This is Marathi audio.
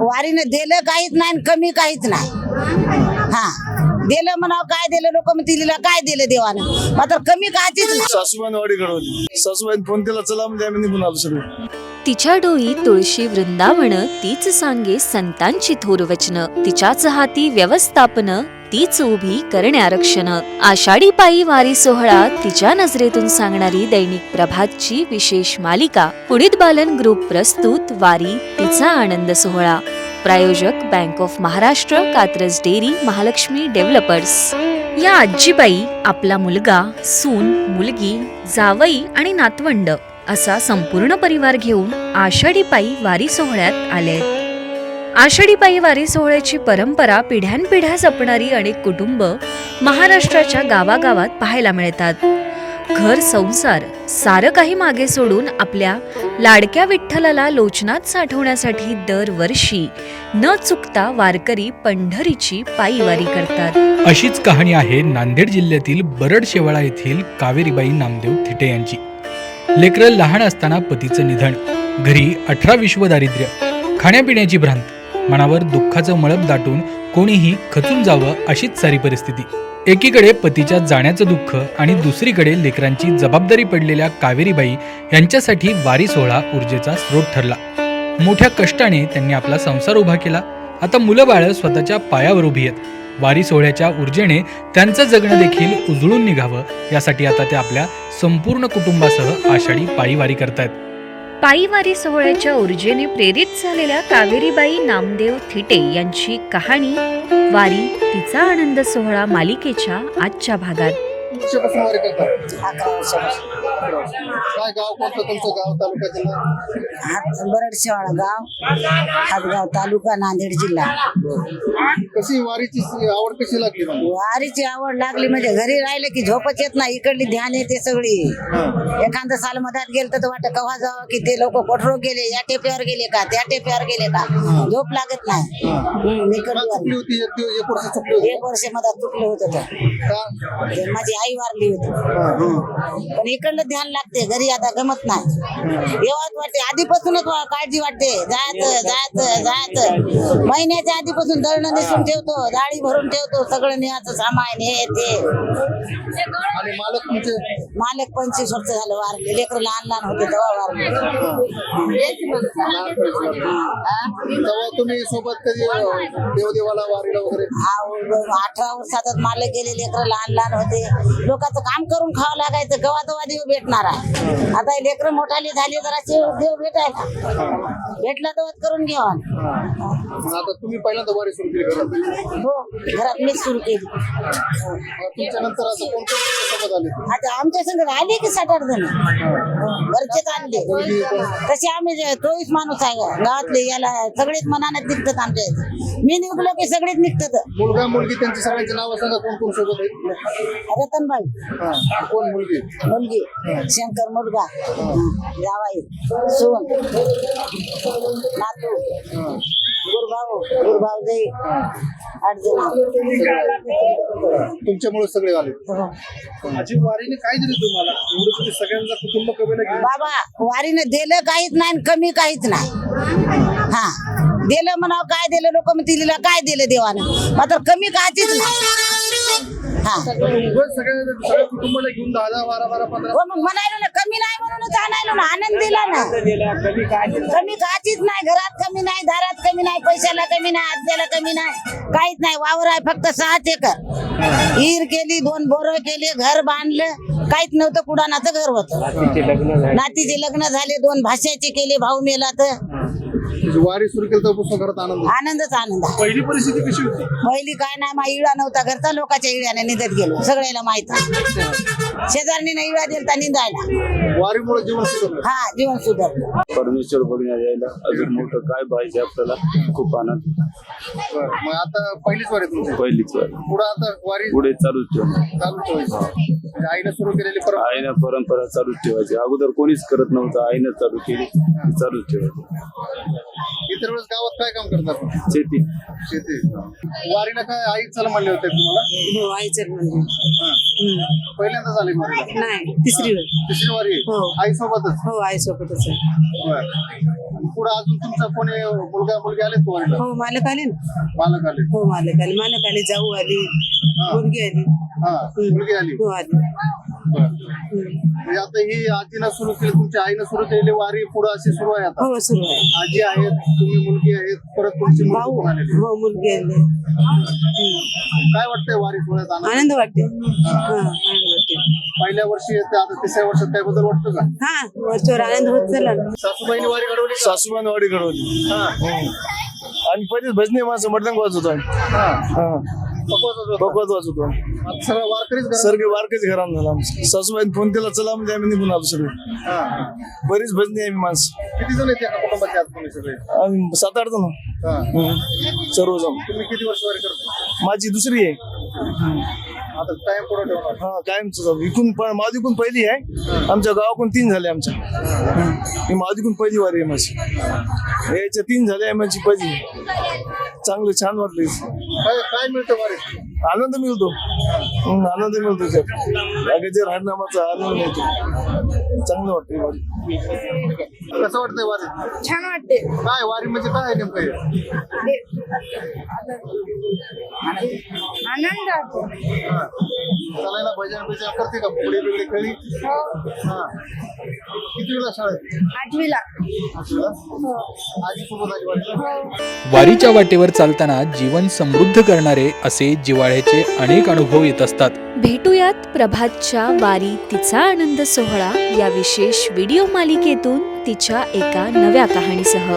वारीनं दिलं काहीच नाही आणि कमी काहीच नाही. हा. दिलं म्हणावं काय दिलं? लोक म्हणतील काय दिलं देवानं? मात्र कमी काहीच नाही. सासूबाईने वाडी घडवली. सासूबाईने फोन केला चला म्हणजे आम्ही निघून आलो सगळे. तिच्या डोई तुळशी वृंदावन तीच सांगे संतांची थोर वचन तिच्याच हाती व्यवस्थापन तीच उभी करणे आरक्षण. आषाढी पायी वारी सोहळा तिच्या नजरेतून सांगणारी दैनिक प्रभातची विशेष मालिका. पुढीत बालन ग्रुप प्रस्तुत वारी तिचा आनंद सोहळा. प्रायोजक bank of Maharashtra Katraj dairy Mahalakshmi developers. या आजीबाई आपला मुलगा सून मुलगी जावई आणि नातवंड असा संपूर्ण परिवार घेऊन आषाढी पायी वारी सोहळ्यात आले. आषाढी पायी वारी सोहळ्याची परंपरा पिढ्यानपिढ्या जपणारी अनेक कुटुंब महाराष्ट्राच्या गावागावात पाहायला मिळतात. घर संसार सारं काही मागे सोडून आपल्या लाडक्या विठ्ठलाला लोचनात साठवण्यासाठी दरवर्षी न चुकता वारकरी पंढरीची पायीवारी करतात. अशीच कहाणी आहे नांदेड जिल्ह्यातील बरड शेवाळा येथील कावेरीबाई नामदेव थिटे यांची. लेकरं लहान असताना पतीचं निधन. घरी अठरा विश्व दारिद्र्य खाण्यापिण्याची भ्रांत. मनावर दुःखाचं मळप दाटून कोणीही खचून जावं अशीच सारी परिस्थिती. एकीकडे पतीच्या जाण्याचं दुःख आणि दुसरीकडे लेकरांची जबाबदारी पडलेल्या कावेरीबाई यांच्यासाठी वारी सोहळा ऊर्जेचा स्रोत ठरला. मोठ्या कष्टाने त्यांनी आपला संसार उभा केला. आता मुलं बाळं स्वतःच्या पायावर उभी आहेत. वारी सोहळ्याच्या ऊर्जेने त्यांचं जगणं देखील उजळून निघावं यासाठी आता ते आपल्या संपूर्ण कुटुंबासह आषाढी पायी वारी करतायत. पायीवारी सोहळ्याच्या ऊर्जेने प्रेरित झालेल्या कावेरीबाई नामदेव थिटे यांची कहाणी वारी तिचा आनंद सोहळा मालिकेच्या आजच्या भागात. काय गाव कोणतं? तुमचं गाव तालुका जिल्हा गाव हातगाव तालुका नांदेड जिल्हा. कशी वारीची आवड कशी लागली मला वारीची आवड लागली म्हणजे घरी राहिले की झोपच येत नाही इकडली ध्यान येते सगळी. एखादं साल मधात गेलं तर वाटत कव्हा जावं की ते लोक कोठरो गेले या टेप्यावर गेले का त्या टेप्यावर गेले का? झोप लागत नाही. हम्म, इकडली चुकली वारी. होती? एक दिवस एक वर्ष चुकली होती? एक वर्ष मधात चुकलं होतं तर. का? ते माझी आई वारली होती. पण इकडलं ध्यान लागते घरी आता गमत नाही. येवाच वाटते. आधीपासूनच काळजी वाटते. जायचं जायचं जायचं. महिन्याच्या आधीपासून दळणं नेसून ठेवतो डाळी भरून ठेवतो सगळं न्यायचं सामान हे ते. आणि मालक पंचवीस वर्ष झालं वारले. लेकर लहान लहान होते तेव्हा वारले. तुम्ही सोबत कधी अं, देवदेवाला वारीला वगैरे? हा, अठरा वर्षातच मालक गेले लेकर लहान लहान होते. लोकांचं काम करून खावं लागायचं. गवा देव भेटणार. आहे आता लेकर मोठाली झाली तर असे देव भेटायला. भेटला तेव्हा करून घ्यावा आता तुम्ही पहिल्यांदा वारी सुरू केली घरात? हो घरात मीच सुरू केली. तुमच्या नंतर असं कोण कोण तुमच्यासोबत आले? आता आमच्या संग आले की सात आठ जण. घरचेच आणले. तसे आम्ही चोवीस माणूस आहे गावातले याला सगळेच मनाने निघतात आमच्या. मी निघलो की सगळेच निघतात. मुलगा मुलगी त्यांची सगळ्यांची नावं सांगा कोण कोण सोबत आहेत रतनबाई. कोण मुलगी? मुलगी. शंकर मुलगा. जावाई सोन नातू गुरभाऊ गुरभाऊ जाई आठ जण तुमच्यामुळे सगळे आले. माझी वारीने काय दिली तुम्हाला? एवढं तुम्ही सगळ्यांचा कुटुंब कमीला घेऊन. बाबा वारीनं दिलं काहीच नाही आणि कमी काहीच नाही. हा. दिलं म्हणावं काय दिलं? लोक म्हणतील काय दिलं देवानं? मात्र कमी काहीच नाही. हा. उगाच सगळ्या सगळ्या कुटुंबाला घेऊन दहा दहा बारा बारा पंधरा हो मग म्हणायलो ना कमी नाही म्हणूनच आणायलो ना आनंद दिला ना. कमी काचीच नाही घरात कमी नाही दारात कमी नाही पैशाला कमी नाही आज्याला कमी नाही काहीच नाही वावर आहे फक्त सहा एकर. हिर केली दोन बोर केले घर बांधलं काहीच नव्हतं कुडानाचं घर होतं. नातीचे लग्न झाले. दोन भाषाचे केले भाऊ मेला तर. म्हणजे वारी सुरू केली तेव्हापासून घरात आनंद आनंदच आनंद आहे. पहिली परिस्थिती कशी होती? पहिली काय नाही मा इळा नव्हता घरचा लोकांच्या इळ्याने निंदत गेलो सगळ्याला माहीत आहे. शेजारणीने इळा दिलता निंदायला. वारीमुळे जीवन सुधारलं. हा जीवन सुधारलं. परमेश्वर बघण्यात यायला अजून मोठं काय पाहिजे आपल्याला? खूप आनंद. बरं. मग आता पहिलीच वारी तुमची. पहिलीच वेळ पुढे आता वारी पुढे चालूच ठेवणं चालू ठेवायची. म्हणजे आईने सुरू केलेली परंपरा. आईनं परंपरा चालूच ठेवायची. अगोदर कोणीच करत नव्हतं. आईनं चालू केली ती चालूच ठेवायची. इतर वेळेस गावात काय काम करतात शेती. शेती. वारीला काय आई चला म्हणले होते तुम्हाला? हो आईचं म्हणजे हा. पहिल्यांदा झाले वारीला? नाही तिसरी वेळ तिसरी वारी? हो. आई सोबतच? हो आई सोबतच आहे. पुढे अजून तुमचा कोणी मुलगा मुलगी आले वारीला? हो मालक आले ना. मालक आले. हो मालक आले. मालक आले जाऊ आली. मुलगी आली. हा मुलगी आली. हो आली. म्हणजे आता ही आजीनं सुरू केली तुमच्या आईनं सुरू केलेली वारी पुढे अशी सुरू आहे आता? हो सुरू आहे. आजी आहेत तुम्ही मुलगी आहेत परत तुमची मुलगी भाऊ पण आलेली? हो मुलगी आली काय वाटतंय वारी सोहळ्यात आनंद आनंद वाटते. हा. आनंद वाटते पहिल्या वर्षी येते आता तिसऱ्या वर्षात काय बदल वाटतो का? हा वरच्यावर आनंद होत चालला. ना. सासूबाईने वारी घडवली का? सासूबान वाडी घडवली. हा. आणि पहिलेच भजनी माणसं मटण वाजवतो आम्ही हा. हा. आता सगळं वारकरीच घरात. सर्गे वारकच झाला. आमचं सासूबाईन फोन केला चला म्हणजे आम्ही निघून आलो सगळे. हा. बरीच भजनी आहे आम्ही माणसं. किती जण येते कुटुंबाचे तुम्ही सगळे? आम्ही सात आठ जण. हा. सर्वजण तुम्ही किती वर्ष वारी करतो? माझी दुसरी आहे. आता टाइम पुढे ठेवणार. हा कायमच इकून पण माझी पहिली आहे. आमच्या गावाकडून तीन झाले आमच्या. ही माझी इकून पहिली वारी आहे माझी. याच्या तीन झाले आहे माझी पहिली. चांगलं छान वाटलं. काय काय मिळतं आनंद मिळतो. हम्म, आनंद मिळतो त्यात. जागेच्या राहण्यामाचा आनंद मिळतो. चांगलं वाटतं वारी कसं वाटतंय वारीत छान वाटते काय वारी म्हणजे काय आहे नेमकं हे? आनंद. हा. भजन बिजन करते का? पुढे बिगडे खेळी हा. किती वेळा शाळेत? आठवीला. आठवीला? आजी सोबत आली वारीला वारीच्या वाटेवर चालताना जीवन समृद्ध करणारे असे जिवाळ्याचे अनेक अनुभव येत असतात. भेटूयात प्रभातच्या वारी तिचा आनंद सोहळा या विशेष व्हिडिओ मालिकेतून तिच्या एका नव्या कहाणीसह.